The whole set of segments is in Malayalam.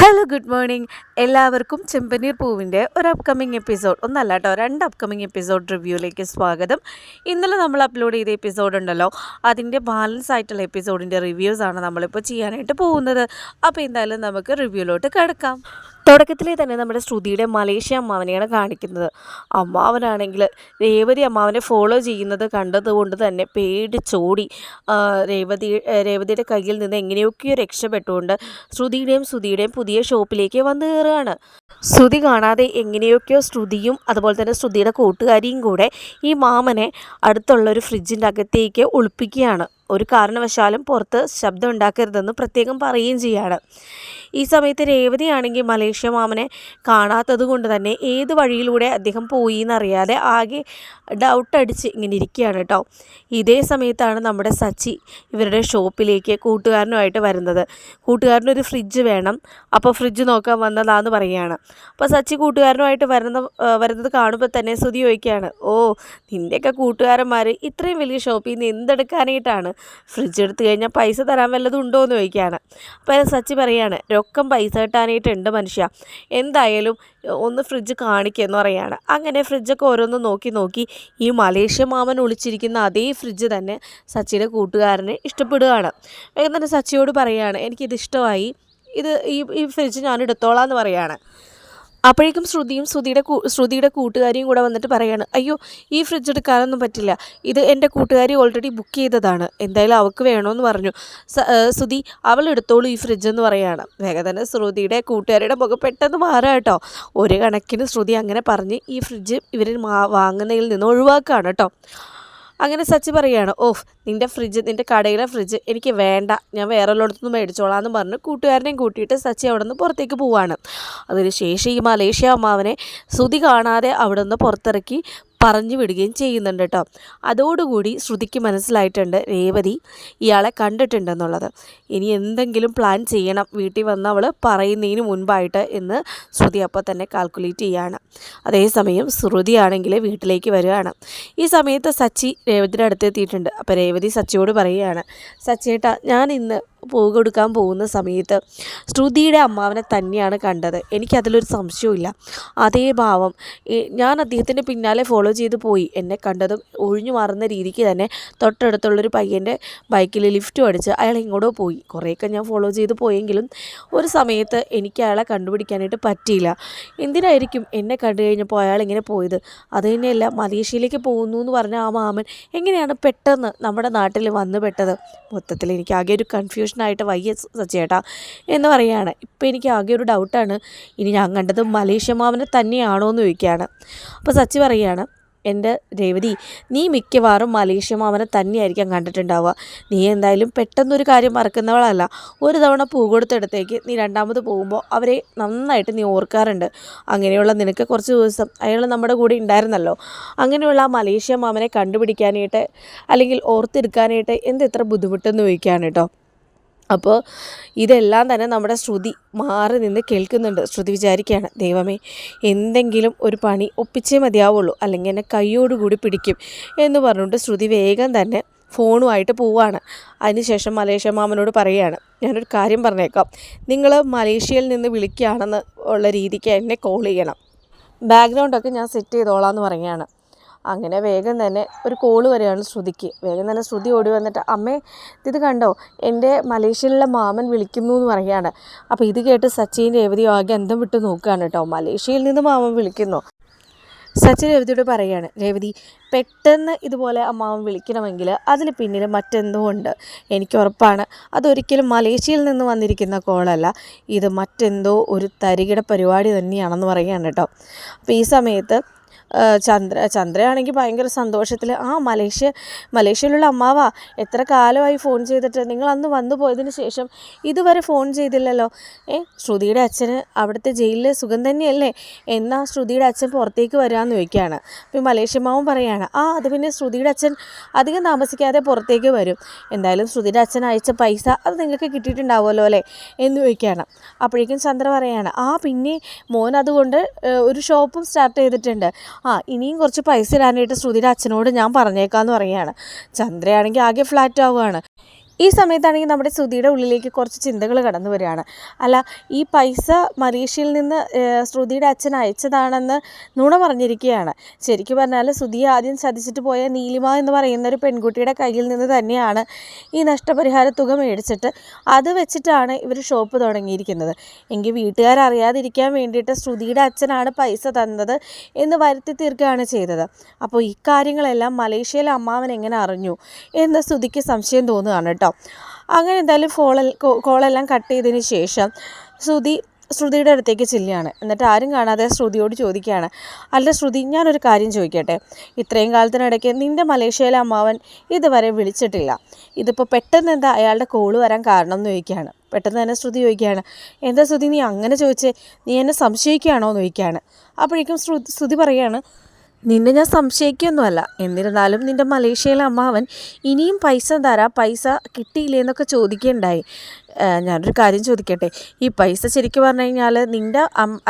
ഹലോ ഗുഡ് മോർണിംഗ് എല്ലാവർക്കും ചെമ്പനീർ പൂവിന്റെ ഒരു അപ്കമിങ് എപ്പിസോഡ് ഒന്നല്ല കേട്ടോ രണ്ട് അപ്കമിങ് എപ്പിസോഡ് റിവ്യൂയിലേക്ക് സ്വാഗതം. ഇന്നലെ നമ്മൾ അപ്ലോഡ് ചെയ്ത എപ്പിസോഡ് ഉണ്ടല്ലോ അതിന്റെ ബാലൻസ് ആയിട്ടുള്ള എപ്പിസോഡിന്റെ റിവ്യൂസാണ് നമ്മളിപ്പോൾ ചെയ്യാനായിട്ട് പോകുന്നത്. അപ്പോൾ എന്തായാലും നമുക്ക് റിവ്യൂലോട്ട് കിടക്കാം. തുടക്കത്തിലെ തന്നെ നമ്മുടെ ശ്രുതിയുടെ മലേഷ്യ അമ്മാവനെയാണ് കാണിക്കുന്നത്. അമ്മാവനാണെങ്കിൽ രേവതി അമ്മാവനെ ഫോളോ ചെയ്യുന്നത് കണ്ടതുകൊണ്ട് തന്നെ പേടിച്ചോടി. രേവതി രേവതിയുടെ കയ്യിൽ നിന്ന് എങ്ങനെയൊക്കെയോ രക്ഷപ്പെട്ടുകൊണ്ട് ശ്രുതിയുടെയും ശ്രുതിയുടെയും പുതിയ ഷോപ്പിലേക്ക് വന്നു കയറുകയാണ്. ശ്രുതി കാണാതെ എങ്ങനെയൊക്കെയോ ശ്രുതിയും അതുപോലെ തന്നെ ശ്രുതിയുടെ കൂട്ടുകാരിയും കൂടെ ഈ മാമനെ അടുത്തുള്ള ഒരു ഫ്രിഡ്ജിന്റെ അകത്തേക്ക് ഒളിപ്പിക്കുകയാണ്. ഒരു കാരണവശാലും പുറത്ത് ശബ്ദം ഉണ്ടാക്കരുതെന്ന് പ്രത്യേകം പറയുകയും ചെയ്യാണ്. ഈ സമയത്ത് രേവതിയാണെങ്കിൽ മലേഷ്യ മാമനെ കാണാത്തത് കൊണ്ട് തന്നെ ഏത് വഴിയിലൂടെ അദ്ദേഹം പോയി എന്നറിയാതെ ആകെ ഡൗട്ട് അടിച്ച് ഇങ്ങനെ ഇരിക്കുകയാണ് കേട്ടോ. ഇതേ സമയത്താണ് നമ്മുടെ സച്ചി ഇവരുടെ ഷോപ്പിലേക്ക് കൂട്ടുകാരനുമായിട്ട് വരുന്നത്. കൂട്ടുകാരനൊരു ഫ്രിഡ്ജ് വേണം. അപ്പോൾ ഫ്രിഡ്ജ് നോക്കാൻ വന്നതാന്ന് പറയുകയാണ്. അപ്പോൾ സച്ചി കൂട്ടുകാരനുമായിട്ട് വരുന്ന വരുന്നത് കാണുമ്പോൾ തന്നെ സ്തുതി ചോദിക്കുകയാണ് ഓ നിന്റെയൊക്കെ കൂട്ടുകാരന്മാർ ഇത്രയും വലിയ ഷോപ്പിൽ നിന്ന് എന്തെടുക്കാനായിട്ടാണ് ഫ്രിഡ്ജ് എടുത്തു കഴിഞ്ഞാൽ പൈസ തരാൻ വല്ലതും ഉണ്ടോ എന്ന് ചോദിക്കുകയാണ് അപ്പോൾ സച്ചി പറയാണ് രൊക്കം പൈസ കിട്ടാനായിട്ടുണ്ട് മനുഷ്യ. എന്തായാലും ഒന്ന് ഫ്രിഡ്ജ് കാണിക്കുമെന്ന് പറയാണ്. അങ്ങനെ ഫ്രിഡ്ജൊക്കെ ഓരോന്ന് നോക്കി നോക്കി ഈ മലേഷ്യ മാമൻ ഒളിച്ചിരിക്കുന്ന അതേ ഫ്രിഡ്ജ് തന്നെ സച്ചിയുടെ കൂട്ടുകാരന് ഇഷ്ടപ്പെടുകയാണ്. തന്നെ സച്ചിയോട് പറയാണ് എനിക്കിത് ഇഷ്ടമായി. ഇത് ഈ ഈ ഫ്രിഡ്ജ് ഞാൻ എടുത്തോളാം എന്ന് പറയാണ്. അപ്പോഴേക്കും ശ്രുതിയും ശ്രുതിയുടെ ശ്രുതിയുടെ കൂട്ടുകാരിയും കൂടെ വന്നിട്ട് പറയാണ് അയ്യോ ഈ ഫ്രിഡ്ജ് എടുക്കാനൊന്നും പറ്റില്ല. ഇത് എന്റെ കൂട്ടുകാരി ഓൾറെഡി ബുക്ക് ചെയ്തതാണ്. എന്തായാലും അവൾക്ക് വേണമെന്ന് പറഞ്ഞു. ശ്രുതി അവൾ എടുത്തോളൂ ഈ ഫ്രിഡ്ജ് എന്ന് പറയാണ്. വേഗം തന്നെ ശ്രുതിയുടെ കൂട്ടുകാരിയുടെ മുഖം പെട്ടെന്ന് മാറാം കേട്ടോ ഒരു കണക്കിന് ശ്രുതി അങ്ങനെ പറഞ്ഞ് ഈ ഫ്രിഡ്ജ് ഇവർ വാങ്ങുന്നതിൽ നിന്ന് ഒഴിവാക്കുകയാണ് കേട്ടോ അങ്ങനെ സച്ചി പറയുകയാണ് ഓഹ് നിന്റെ ഫ്രിഡ്ജ് നിന്റെ കടയിലെ ഫ്രിഡ്ജ് എനിക്ക് വേണ്ട. ഞാൻ വേറെ ഉള്ളിടത്തുനിന്ന് മേടിച്ചോളാം എന്ന് പറഞ്ഞ് കൂട്ടുകാരനെയും കൂട്ടിയിട്ട് സച്ചി അവിടെ നിന്ന് പുറത്തേക്ക് പോവാണ്. അതിനുശേഷം ഈ മലേഷ്യ അമ്മാവനെ ശ്രുതി കാണാതെ അവിടെ നിന്ന് പുറത്തിറക്കി പറഞ്ഞു വിടുകയും ചെയ്യുന്നുണ്ട് കേട്ടോ. അതോടുകൂടി ശ്രുതിക്ക് മനസ്സിലായിട്ടുണ്ട് രേവതി ഇയാളെ കണ്ടിട്ടുണ്ടെന്നുള്ളത്. ഇനി എന്തെങ്കിലും പ്ലാൻ ചെയ്യണം. വീട്ടിൽ വന്ന് അവൾ പറയുന്നതിന് മുൻപായിട്ട് എന്ന് ശ്രുതി അപ്പോൾ തന്നെ കാൽക്കുലേറ്റ് ചെയ്യാണ്. അതേസമയം ശ്രുതിയാണെങ്കിൽ വീട്ടിലേക്ക് വരികയാണ്. ഈ സമയത്ത് സച്ചി രേവതിയുടെ അടുത്ത് എത്തിയിട്ടുണ്ട്. അപ്പോൾ രേവതി സച്ചിയോട് പറയുകയാണ് സച്ചിയേട്ടാ ഞാൻ ഇന്ന് പൂ കൊടുക്കാൻ പോകുന്ന സമയത്ത് ശ്രുതിയുടെ അമ്മാവനെ തന്നെയാണ് കണ്ടത്. എനിക്കതിലൊരു സംശയമില്ല അതേ ഭാവം. ഞാൻ അദ്ദേഹത്തിന്റെ പിന്നാലെ ഫോളോ ചെയ്ത് പോയി. എന്നെ കണ്ടതും ഒഴിഞ്ഞു മാറുന്ന രീതിക്ക് തന്നെ തൊട്ടടുത്തുള്ളൊരു പയ്യന്റെ ബൈക്കിൽ ലിഫ്റ്റ് അടിച്ച് അയാൾ ഇങ്ങോട്ടോ പോയി. കുറേയൊക്കെ ഞാൻ ഫോളോ ചെയ്ത് പോയെങ്കിലും ഒരു സമയത്ത് എനിക്ക് അയാളെ കണ്ടുപിടിക്കാനായിട്ട് പറ്റിയില്ല. എന്തിനായിരിക്കും എന്നെ കണ്ടു കഴിഞ്ഞപ്പോൾ അയാൾ ഇങ്ങനെ പോയത്? അത് തന്നെയല്ല മലേഷ്യയിലേക്ക് പോകുന്നു എന്ന് പറഞ്ഞ ആ മാമൻ എങ്ങനെയാണ് പെട്ടെന്ന് നമ്മുടെ നാട്ടിൽ വന്നു പെട്ടത്? മൊത്തത്തിൽ എനിക്ക് ആകെ ഒരു കൺഫ്യൂഷനായിട്ട് വയ്യ സച്ചേട്ടാ എന്ന് പറയുകയാണ് ഇപ്പോൾ എനിക്ക് ആകെ ഒരു ഡൗട്ടാണ് ഇനി ഞാൻ കണ്ടത് മലേഷ്യ മാമനെ തന്നെയാണോ എന്ന് ചോദിക്കുകയാണ്. അപ്പോൾ സച്ചി പറയുകയാണ് എന്റെ രേവതി നീ മിക്കവാറും മലേഷ്യ മാമനെ തന്നെയായിരിക്കാം കണ്ടിട്ടുണ്ടാവുക. നീ എന്തായാലും പെട്ടെന്നൊരു കാര്യം മറക്കുന്നവളല്ല. ഒരു തവണ പൂ കൊടുത്തിടത്തേക്ക് നീ രണ്ടാമത് പോകുമ്പോൾ അവരെ നന്നായിട്ട് നീ ഓർക്കാറുണ്ട്. അങ്ങനെയുള്ള നിനക്ക് കുറച്ച് ദിവസം അയാൾ നമ്മുടെ കൂടെ ഉണ്ടായിരുന്നല്ലോ. അങ്ങനെയുള്ള ആ മലേഷ്യ മാമനെ കണ്ടുപിടിക്കാനായിട്ട് അല്ലെങ്കിൽ ഓർത്തെടുക്കാനായിട്ട് എന്ത് എത്ര ബുദ്ധിമുട്ടെന്ന് ചോദിക്കുകയാണ് കേട്ടോ. അപ്പോൾ ഇതെല്ലാം തന്നെ നമ്മുടെ ശ്രുതി മാറി നിന്ന് കേൾക്കുന്നുണ്ട്. ശ്രുതി വിചാരിക്കുകയാണ് ദൈവമേ എന്തെങ്കിലും ഒരു പണി ഒപ്പിച്ചേ മതിയാവുള്ളൂ അല്ലെങ്കിൽ എന്നെ കൈയോടുകൂടി പിടിക്കും എന്ന് പറഞ്ഞുകൊണ്ട് ശ്രുതി വേഗം തന്നെ ഫോണുമായിട്ട് പോവാണ്. അതിനുശേഷം മലേഷ്യ മാമനോട് പറയുകയാണ് ഞാനൊരു കാര്യം പറഞ്ഞേക്കാം. നിങ്ങൾ മലേഷ്യയിൽ നിന്ന് വിളിക്കുകയാണെന്ന് ഉള്ള രീതിക്ക് എന്നെ കോൾ ചെയ്യണം. ബാക്ക്ഗ്രൗണ്ടൊക്കെ ഞാൻ സെറ്റ് ചെയ്തോളാം എന്ന് പറയുകയാണ്. അങ്ങനെ വേഗം തന്നെ ഒരു കോൾ വരികയാണ് ശ്രുതിക്ക്. വേഗം തന്നെ ശ്രുതി ഓടി വന്നിട്ട് അമ്മേ ഇത് കണ്ടോ? എന്റെ മലേഷ്യയിലുള്ള മാമൻ വിളിക്കുന്നു എന്ന് പറയുകയാണ്. അപ്പോൾ ഇത് കേട്ട് സച്ചിൻ രേവതിയും ആകെ അന്തം വിട്ട് നോക്കുകയാണ് കേട്ടോ. മലേഷ്യയിൽ നിന്ന് മാമൻ വിളിക്കുന്നു. സച്ചിൻ രേവതിയോട് പറയുകയാണ് രേവതി പെട്ടെന്ന് ഇതുപോലെ അമ്മാവൻ വിളിക്കണമെങ്കിൽ അതിന് പിന്നിൽ മറ്റെന്തോ ഉണ്ട്. എനിക്ക് ഉറപ്പാണ് അതൊരിക്കലും മലേഷ്യയിൽ നിന്ന് വന്നിരിക്കുന്ന കോളല്ല ഇത് മറ്റെന്തോ ഒരു തരികിട പരിപാടി തന്നെയാണെന്ന് പറയുകയാണ് കേട്ടോ. അപ്പോൾ ഈ സമയത്ത് ചന്ദ്ര ചന്ദ്രയാണെങ്കിൽ ഭയങ്കര സന്തോഷത്തിൽ ആ മലേഷ്യ മലേഷ്യയിലുള്ള അമ്മാവ എത്ര കാലമായി ഫോൺ ചെയ്തിട്ട് നിങ്ങൾ അന്ന് വന്നു പോയതിന് ശേഷം ഇതുവരെ ഫോൺ ചെയ്തില്ലല്ലോ? ഏ ശ്രുതിയുടെ അച്ഛന് അവിടുത്തെ ജയിലിൽ സുഖം തന്നെയല്ലേ? എന്നാ ശ്രുതിയുടെ അച്ഛൻ പുറത്തേക്ക് വരാമെന്ന് ചോദിക്കുകയാണ്. അപ്പോൾ മലേഷ്യമാവും മലേഷ്യ മാവും പറയാണ് ആ അത് പിന്നെ ശ്രുതിയുടെ അച്ഛൻ അധികം താമസിക്കാതെ പുറത്തേക്ക് വരും. എന്തായാലും ശ്രുതിയുടെ അച്ഛൻ അയച്ച പൈസ അത് നിങ്ങൾക്ക് കിട്ടിയിട്ടുണ്ടാവുമല്ലോ അല്ലേ? എന്ന് ചോദിക്കുകയാണ്. അപ്പോഴേക്കും ചന്ദ്ര പറയാണ് ആ പിന്നെ മോൻ അതുകൊണ്ട് ഒരു ഷോപ്പും സ്റ്റാർട്ട് ചെയ്തിട്ടുണ്ട്. ആ ഇനിയും കുറച്ച് പൈസ ഇടാനായിട്ട് ശ്രുതിയുടെ അച്ഛനോട് ഞാൻ പറഞ്ഞേക്കാന്ന് പറയുകയാണ്. ചന്ദ്രയാണെങ്കിൽ ആകെ ഫ്ലാറ്റ് ആവുകയാണ്. ഈ സമയത്താണെങ്കിൽ നമ്മുടെ ശ്രുതിയുടെ ഉള്ളിലേക്ക് കുറച്ച് ചിന്തകൾ കടന്നു വരികയാണ്. അല്ല ഈ പൈസ മലേഷ്യയിൽ നിന്ന് ശ്രുതിയുടെ അച്ഛൻ അയച്ചതാണെന്ന് നുണ പറഞ്ഞിരിക്കുകയാണ്. ശരിക്കും പറഞ്ഞാൽ ശ്രുതി ആദ്യം ചതിച്ചിട്ട് പോയ നീലിമ എന്ന് പറയുന്ന ഒരു പെൺകുട്ടിയുടെ കയ്യിൽ നിന്ന് തന്നെയാണ് ഈ നഷ്ടപരിഹാര തുക മേടിച്ചിട്ട് അത് വെച്ചിട്ടാണ് ഇവർ ഷോപ്പ് തുടങ്ങിയിരിക്കുന്നത്. എങ്കിൽ വീട്ടുകാരറിയാതിരിക്കാൻ വേണ്ടിയിട്ട് ശ്രുതിയുടെ അച്ഛനാണ് പൈസ തന്നത് എന്ന് വരുത്തി തീർക്കുകയാണ് ചെയ്തത്. അപ്പോൾ ഇക്കാര്യങ്ങളെല്ലാം മലേഷ്യയിലെ അമ്മാവൻ എങ്ങനെ അറിഞ്ഞു എന്ന് ശ്രുതിക്ക് സംശയം തോന്നുകയാണ് കേട്ടോ. അങ്ങനെ എന്തായാലും ഫോളെ കോളെല്ലാം കട്ട് ചെയ്തതിന് ശേഷം ശ്രുതി ശ്രുതിയുടെ അടുത്തേക്ക് ചെല്ലുകയാണ്. എന്നിട്ട് ആരും കാണാതെ ശ്രുതിയോട് ചോദിക്കുകയാണ്. അല്ല ശ്രുതി ഞാനൊരു കാര്യം ചോദിക്കട്ടെ? ഇത്രയും കാലത്തിനിടയ്ക്ക് നിന്റെ മലേഷ്യയിലെ അമ്മാവൻ ഇതുവരെ വിളിച്ചിട്ടില്ല. ഇതിപ്പോൾ പെട്ടെന്ന് എന്താ അയാളുടെ കോൾ വരാൻ കാരണം എന്ന് ചോദിക്കുകയാണ്. പെട്ടെന്ന് തന്നെ ശ്രുതി ചോദിക്കുകയാണ് എന്താ ശ്രുതി നീ അങ്ങനെ ചോദിച്ചേ? നീ എന്നെ സംശയിക്കുകയാണോ? എന്ന് ചോദിക്കുകയാണ്. അപ്പോഴേക്കും ശ്രുതി ശ്രുതി പറയുകയാണ് നിന്നെ ഞാൻ സംശയിക്കൊന്നുമല്ല. എന്നിരുന്നാലും നിന്റെ മലേഷ്യയിലെ അമ്മാവൻ ഇനിയും പൈസ തരാ പൈസ കിട്ടിയില്ലേ എന്നൊക്കെ ചോദിക്കുകയുണ്ടായി. ഞാനൊരു കാര്യം ചോദിക്കട്ടെ? ഈ പൈസ ശരിക്കും പറഞ്ഞു കഴിഞ്ഞാൽ നിന്റെ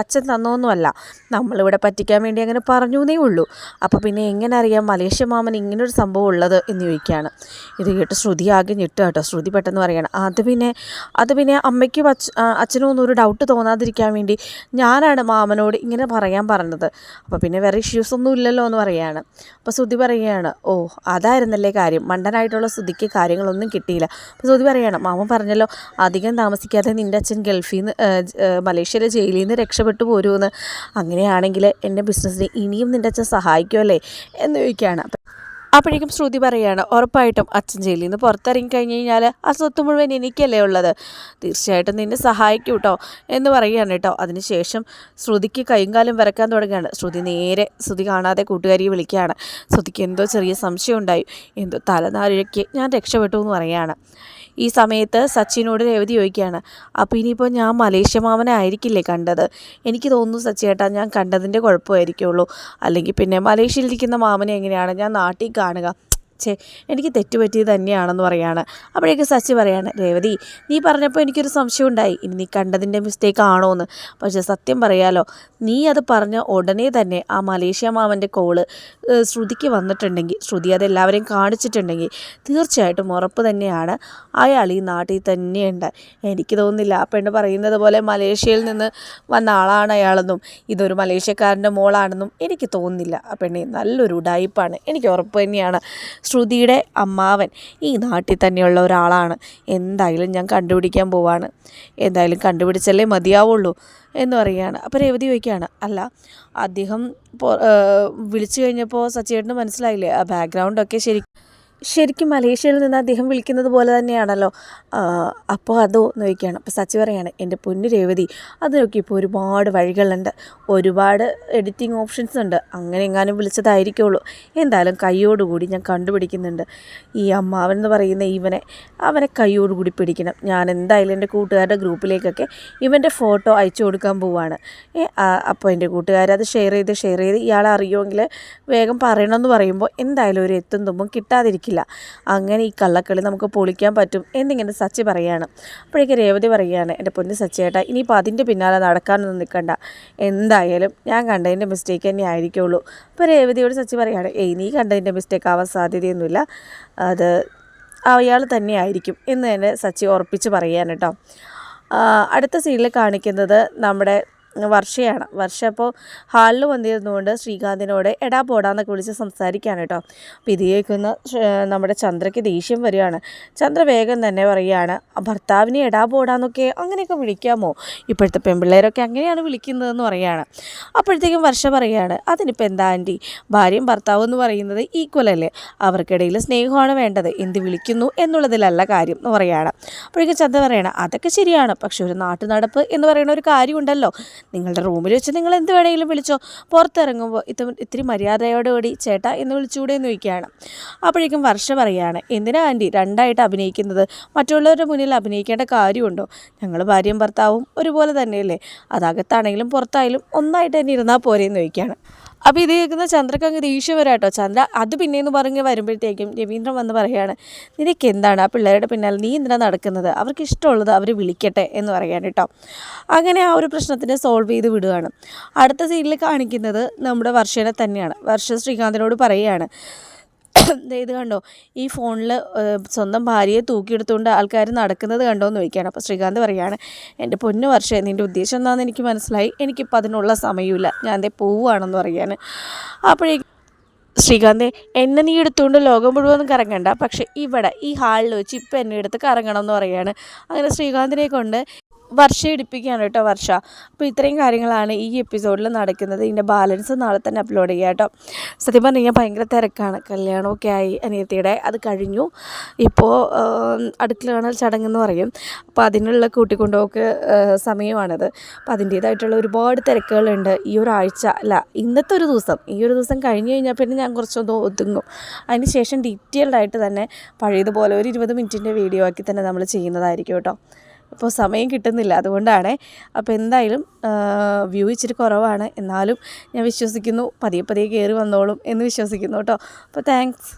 അച്ഛൻ തന്നോന്നുമല്ല. നമ്മളിവിടെ പറ്റിക്കാൻ വേണ്ടി അങ്ങനെ പറഞ്ഞു എന്നേ ഉള്ളൂ. അപ്പോൾ പിന്നെ എങ്ങനെ അറിയാം മലേഷ്യ മാമൻ ഇങ്ങനൊരു സംഭവം ഉള്ളത് എന്ന് ചോദിക്കുകയാണ്. ഇത് കേട്ട് ശ്രുതി ആകെ ഞെട്ടുക കേട്ടോ. ശ്രുതി പെട്ടെന്ന് പറയുകയാണ് അത് പിന്നെ അത് പിന്നെ അമ്മയ്ക്കും അച്ഛ അച്ഛനും ഒന്നും ഒരു ഡൗട്ട് തോന്നാതിരിക്കാൻ വേണ്ടി ഞാനാണ് മാമനോട് ഇങ്ങനെ പറയാൻ പറഞ്ഞത്. അപ്പോൾ പിന്നെ വേറെ ഇഷ്യൂസ് ഒന്നും ഇല്ലല്ലോ എന്ന് പറയുകയാണ് അപ്പോൾ ശ്രുതി പറയുകയാണ് ഓ അതായിരുന്നല്ലേ കാര്യം. മണ്ടനായിട്ടുള്ള ശ്രുതിക്ക് കാര്യങ്ങളൊന്നും കിട്ടിയില്ല. അപ്പോൾ ശ്രുതി പറയുകയാണ് മാമൻ പറഞ്ഞല്ലോ അധികം താമസിക്കാതെ നിന്റെ അച്ഛൻ ഗൾഫിൽ നിന്ന് മലേഷ്യയിലെ ജയിലിൽ നിന്ന് രക്ഷപ്പെട്ടു പോരുമെന്ന് അങ്ങനെയാണെങ്കിൽ എന്റെ ബിസിനസ്സിനെ ഇനിയും നിന്റെ അച്ഛൻ സഹായിക്കുമല്ലേ എന്ന് ചോദിക്കുകയാണ്. അപ്പോഴേക്കും ശ്രുതി പറയുകയാണ് ഉറപ്പായിട്ടും അച്ഛൻ ജയിലിൽ നിന്ന് പുറത്തിറങ്ങി കഴിഞ്ഞ് കഴിഞ്ഞാൽ ആ സ്വത്ത് മുഴുവൻ എനിക്കല്ലേ ഉള്ളത്? തീർച്ചയായിട്ടും നിന്നെ സഹായിക്കും കേട്ടോ എന്ന് പറയുകയാണ് കേട്ടോ അതിനുശേഷം ശ്രുതിക്ക് കൈയും കാലും വിറക്കാൻ തുടങ്ങുകയാണ്. ശ്രുതി നേരെ ശ്രുതി കാണാതെ കൂട്ടുകാരിയെ വിളിക്കുകയാണ്. ശ്രുതിക്ക് എന്തോ ചെറിയ സംശയം ഉണ്ടായി. എന്തോ തലനാരിഴയ്ക്ക് ഞാൻ രക്ഷപ്പെട്ടു എന്ന് പറയുകയാണ്. ഈ സമയത്ത് സച്ചിനോട് രേവതി ചോദിക്കുകയാണ് അപ്പോൾ ഇനിയിപ്പോൾ ഞാൻ മലേഷ്യ മാമനെ ആയിരിക്കില്ലേ കണ്ടത്? എനിക്ക് തോന്നുന്നു സച്ചിയേട്ടാ ഞാൻ കണ്ടതിന്റെ കുഴപ്പമായിരിക്കുള്ളൂ. അല്ലെങ്കിൽ പിന്നെ മലേഷ്യയിലിരിക്കുന്ന മാമനെ എങ്ങനെയാണ്? ഞാൻ നാട്ടിൽ കാണുക. ഛേ എനിക്ക് തെറ്റുപറ്റിയത് തന്നെയാണെന്ന് പറയാണ്. അപ്പോഴേക്ക് സച്ചി പറയാണ് രേവതി നീ പറഞ്ഞപ്പോൾ എനിക്കൊരു സംശയം ഉണ്ടായി ഇനി നീ കണ്ടതിന്റെ മിസ്റ്റേക്ക് ആണോ എന്ന് പക്ഷേ സത്യം പറയാലോ നീ അത് പറഞ്ഞ ഉടനെ തന്നെ ആ മലേഷ്യ മാമന്റെ കോൾ ശ്രുതിക്ക് വന്നിട്ടുണ്ടെങ്കിൽ ശ്രുതി അത് എല്ലാവരെയും കാണിച്ചിട്ടുണ്ടെങ്കിൽ തീർച്ചയായിട്ടും ഉറപ്പ് തന്നെയാണ്. അയാൾ ഈ നാട്ടിൽ തന്നെയുണ്ട്. എനിക്ക് തോന്നുന്നില്ല ആ പെണ്ണ് പറയുന്നത് പോലെ മലേഷ്യയിൽ നിന്ന് വന്ന ആളാണ് അയാളെന്നും ഇതൊരു മലേഷ്യക്കാരന്റെ മോളാണെന്നും എനിക്ക് തോന്നുന്നില്ല. ആ പെണ്ണെ നല്ലൊരു ഉടായിപ്പാണ്. എനിക്ക് ഉറപ്പ് തന്നെയാണ്. ശ്രുതിയുടെ അമ്മാവൻ. ഈ നാട്ടിൽ തന്നെയുള്ള ഒരാളാണ്. എന്തായാലും ഞാൻ കണ്ടുപിടിക്കാൻ പോവാണ്. എന്തായാലും കണ്ടുപിടിച്ചല്ലേ മതിയാവുള്ളൂ എന്ന് പറയുകയാണ്. അപ്പോൾ രേവതി ചോദിക്കുകയാണ് അല്ല അദ്ദേഹം വിളിച്ചു കഴിഞ്ഞപ്പോൾ സച്ചിയേട്ടന് മനസ്സിലായില്ലേ? ആ ബാക്ക്ഗ്രൗണ്ടൊക്കെ ശരി ശരിക്കും മലേഷ്യയിൽ നിന്ന് അദ്ദേഹം വിളിക്കുന്നത് പോലെ തന്നെയാണല്ലോ. അപ്പോൾ അതോ എന്ന് ചോദിക്കുകയാണ് അപ്പോൾ സച്ചി പറയാണ് എന്റെ പൊന്നു രേവതി അതിനൊക്കെ ഇപ്പോൾ ഒരുപാട് വഴികളുണ്ട്. ഒരുപാട് എഡിറ്റിംഗ് ഓപ്ഷൻസ് ഉണ്ട്. അങ്ങനെ എങ്ങാനും വിളിച്ചതായിരിക്കുള്ളൂ. എന്തായാലും കൈയോടുകൂടി ഞാൻ കണ്ടുപിടിക്കുന്നുണ്ട്. ഈ അമ്മാവൻ എന്ന് പറയുന്ന ഇവനെ അവനെ കൈയോടുകൂടി പിടിക്കണം. ഞാൻ എന്തായാലും എന്റെ കൂട്ടുകാരുടെ ഗ്രൂപ്പിലേക്കൊക്കെ ഇവന്റെ ഫോട്ടോ അയച്ചു കൊടുക്കാൻ പോവാണ്. അപ്പോൾ എന്റെ കൂട്ടുകാരത് ഷെയർ ചെയ്ത് ഷെയർ ചെയ്ത് ഇയാളെ അറിയുമെങ്കിൽ വേഗം പറയണമെന്ന് പറയുമ്പോൾ എന്തായാലും ഒരു എത്തും തുമ്പും കിട്ടാതിരിക്കില്ല അങ്ങനെ ഈ കള്ളക്കളി നമുക്ക് പൊളിക്കാൻ പറ്റും എന്നിങ്ങനെ സച്ചി പറയാണ്. അപ്പോഴേക്ക് രേവതി പറയുകയാണ് എന്റെ പൊന്ന് സച്ചിയേട്ടാ ഇനിയിപ്പോൾ അതിന്റെ പിന്നാലെ നടക്കാനൊന്നും നിൽക്കണ്ട എന്തായാലും ഞാൻ കണ്ടതിന്റെ മിസ്റ്റേക്ക് തന്നെ ആയിരിക്കുള്ളൂ. അപ്പോൾ രേവതിയോട് സച്ചി പറയുകയാണ് ഏയ് നീ കണ്ടതിന്റെ മിസ്റ്റേക്ക് ആവാൻ സാധ്യതയൊന്നുമില്ല. അത് അയാൾ തന്നെ ആയിരിക്കും. എന്ന് തന്നെ സച്ചി ഉറപ്പിച്ച് പറയാൻ കേട്ടോ. അടുത്ത സീനിൽ കാണിക്കുന്നത് നമ്മുടെ വർഷയാണ്. വർഷ അപ്പോൾ ഹാളിൽ വന്നിരുന്നുകൊണ്ട് ശ്രീകാന്തിനോട് എടാ പോടാന്നൊക്കെ വിളിച്ച് സംസാരിക്കുകയാണ് കേട്ടോ. അപ്പോൾ ഇത് കേൾക്കുന്ന നമ്മുടെ ചന്ദ്രയ്ക്ക് ദേഷ്യം വരികയാണ്. ചന്ദ്ര വേഗം തന്നെ പറയുകയാണ് ഭർത്താവിനെ എടാ പോടാന്നൊക്കെ അങ്ങനെയൊക്കെ വിളിക്കാമോ? ഇപ്പോഴത്തെ പെൺപിള്ളേരൊക്കെ അങ്ങനെയാണ് വിളിക്കുന്നതെന്ന് പറയുകയാണ്. അപ്പോഴത്തേക്കും വർഷ പറയുകയാണ് അതിനിപ്പോൾ എന്താ ആന്റി? ഭാര്യയും ഭർത്താവും എന്ന് പറയുന്നത് ഈക്വൽ അല്ലേ? അവർക്കിടയിൽ സ്നേഹമാണ് വേണ്ടത്. എന്ത് വിളിക്കുന്നു എന്നുള്ളതിലല്ല കാര്യം എന്ന് പറയുകയാണ്. അപ്പോഴേക്കും ചന്ദ്ര പറയണം അതൊക്കെ ശരിയാണ്. പക്ഷെ ഒരു നാട്ടു നടപ്പ് എന്ന് പറയുന്ന ഒരു കാര്യമുണ്ടല്ലോ. നിങ്ങളുടെ റൂമിൽ വെച്ച് നിങ്ങൾ എന്ത് വേണമെങ്കിലും വിളിച്ചോ. പുറത്തിറങ്ങുമ്പോൾ ഇത് ഇത്തിരി മര്യാദയോടുകൂടി ചേട്ട എന്ന് വിളിച്ചുകൂടെ എന്ന് ചോദിക്കുകയാണ്. അപ്പോഴേക്കും വർഷ പറയുകയാണ് എന്തിനാ ആന്റി രണ്ടായിട്ട് അഭിനയിക്കുന്നത്? മറ്റുള്ളവരുടെ മുന്നിൽ അഭിനയിക്കേണ്ട കാര്യമുണ്ടോ? ഞങ്ങൾ ഭാര്യയും ഭർത്താവും ഒരുപോലെ തന്നെയല്ലേ? അതകത്താണെങ്കിലും പുറത്തായാലും ഒന്നായിട്ട് തന്നെ ഇരുന്നാൽ പോരെ എന്ന് ചോദിക്കുകയാണ്. അപ്പോൾ ഇത് കേൾക്കുന്ന ചന്ദ്രക്ക് അങ്ങ് ദേഷ്യം വരാം കേട്ടോ ചന്ദ്ര അത് പിന്നെയെന്ന് പറഞ്ഞ് വരുമ്പോഴത്തേക്കും രവീന്ദ്രൻ വന്ന് പറയുകയാണ് നിനക്ക് എന്താണ് ആ പിള്ളേരുടെ പിന്നാലെ നീ എന്തിനാണ് നടക്കുന്നത്? അവർക്ക് ഇഷ്ടമുള്ളത് അവർ വിളിക്കട്ടെ എന്ന് പറയാൻ കേട്ടോ അങ്ങനെ ആ ഒരു പ്രശ്നത്തിനെ സോൾവ് ചെയ്ത് വിടുകയാണ്. അടുത്ത സീനിൽ കാണിക്കുന്നത് നമ്മുടെ വർഷനെ തന്നെയാണ്. വർഷ ശ്രീകാന്തിനോട് പറയുകയാണ് ഇത് കണ്ടോ? ഈ ഫോണിൽ സ്വന്തം ഭാര്യയെ തൂക്കിയെടുത്തുകൊണ്ട് ആൾക്കാർ നടക്കുന്നത് കണ്ടോ എന്ന് ചോദിക്കുകയാണ്. അപ്പോൾ ശ്രീകാന്ത് പറയുകയാണ് എന്റെ പൊന്നു വർഷേ നിന്റെ ഉദ്ദേശം എന്താണെന്ന് എനിക്ക് മനസ്സിലായി. എനിക്കിപ്പോൾ അതിനുള്ള സമയമില്ല. ഞാൻ ദേ പോവുകയാണെന്ന് പറയാൻ അപ്പോഴേക്കും ശ്രീകാന്ത് എന്നെ നീ എടുത്തുകൊണ്ട് ലോകം മുഴുവൻ കറങ്ങണ്ട. പക്ഷേ ഇവിടെ ഈ ഹാളിൽ വെച്ച് ഇപ്പം എന്നെ എടുത്ത് കറങ്ങണം എന്ന് പറയുകയാണ് അങ്ങനെ ശ്രീകാന്തിനെ കൊണ്ട് വർഷ ഇടിപ്പിക്കുകയാണ് കേട്ടോ വർഷ. അപ്പോൾ ഇത്രയും കാര്യങ്ങളാണ് ഈ എപ്പിസോഡിൽ നടക്കുന്നത്. ഇതിന്റെ ബാലൻസ് നാളെ തന്നെ അപ്ലോഡ് ചെയ്യുക കേട്ടോ. സത്യം പറഞ്ഞു കഴിഞ്ഞാൽ ഭയങ്കര തിരക്കാണ്. കല്യാണമൊക്കെ ആയി അനിയത്തിയുടെ അത് കഴിഞ്ഞു. ഇപ്പോൾ അടുക്കളാണ് ചടങ്ങ് ചടങ്ങെന്ന് പറയും. അപ്പോൾ അതിനുള്ള കൂട്ടിക്കൊണ്ടുപോക്ക് സമയമാണിത്. അപ്പോൾ അതിന്റേതായിട്ടുള്ള ഒരുപാട് തിരക്കുകളുണ്ട്. ഈ ഒരാഴ്ച അല്ല ഇന്നത്തെ ഒരു ദിവസം. ഈ ഒരു ദിവസം കഴിഞ്ഞ് കഴിഞ്ഞാൽ പിന്നെ ഞാൻ കുറച്ചൊന്ന് ഒതുങ്ങും. അതിന് ശേഷം ഡീറ്റെയിൽഡായിട്ട് തന്നെ പഴയതുപോലെ ഒരു ഇരുപത് മിനിറ്റിന്റെ വീഡിയോ ആക്കി തന്നെ നമ്മൾ ചെയ്യുന്നതായിരിക്കും കേട്ടോ. ഇപ്പോൾ സമയം കിട്ടുന്നില്ല. അതുകൊണ്ടാണ് അപ്പോൾ എന്തായാലും വ്യൂ ഇച്ചിരി കുറവാണ്. എന്നാലും ഞാൻ വിശ്വസിക്കുന്നു. പതിയെ പതിയെ കയറി വന്നോളും എന്ന് വിശ്വസിക്കുന്നു കേട്ടോ. അപ്പോൾ താങ്ക്സ്